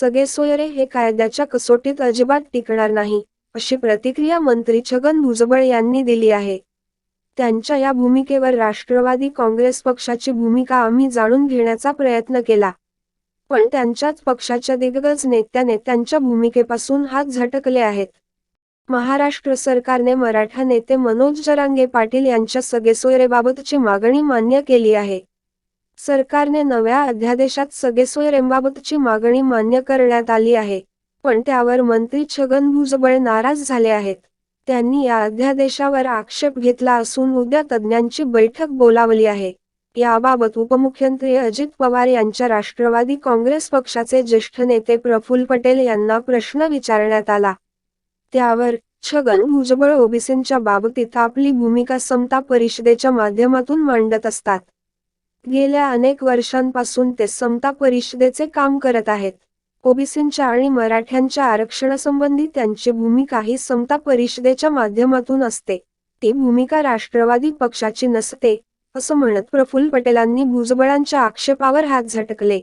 सगळे सोयरे हे कायद्याच्या कसोटीत अजिबात टिकणार नाही अशी प्रतिक्रिया मंत्री छगन भुजबळ यांनी दिली आहे. त्यांच्या या भूमिकेवर राष्ट्रवादी काँग्रेस पक्षाची भूमिका आम्ही जाणून घेण्याचा प्रयत्न केला. पण त्यांच्याच पक्षाच्या दिग्गज नेत्याने त्यांच्या भूमिकेपासून हात झटकले आहेत. महाराष्ट्र सरकारने मराठा नेते मनोज जरांगे पाटील यांच्या सगेसोयरेबाबतची मागणी मान्य केली आहे. सरकारने नव्या अध्यादेशात सगेसोयरेंबाबतची मागणी मान्य करण्यात आली आहे. पण त्यावर मंत्री छगन भुजबळ नाराज झाले आहेत. त्यांनी या अध्यादेशावर आक्षेप घेतला असून उद्या तज्ज्ञांची बैठक बोलावली आहे. याबाबत उपमुख्यमंत्री अजित पवार यांच्या राष्ट्रवादी काँग्रेस पक्षाचे ज्येष्ठ नेते प्रफुल्ल पटेल यांना प्रश्न विचारण्यात आला. त्यावर छगन भुजबळ ओबीसींच्या बाबतीत आपली भूमिका समता परिषदेच्या माध्यमातून मांडत असतात. गेल्या अनेक वर्षांपासून ते समता परिषदेचे काम करत आहेत. ओबीसींच्या आणि मराठ्यांच्या आरक्षणासंबंधी त्यांची भूमिका ही समता परिषदेच्या माध्यमातून असते. ती भूमिका राष्ट्रवादी पक्षाची नसते असं म्हणत प्रफुल्ल पटेलांनी भुजबळांच्या आक्षेपावर हात झटकले.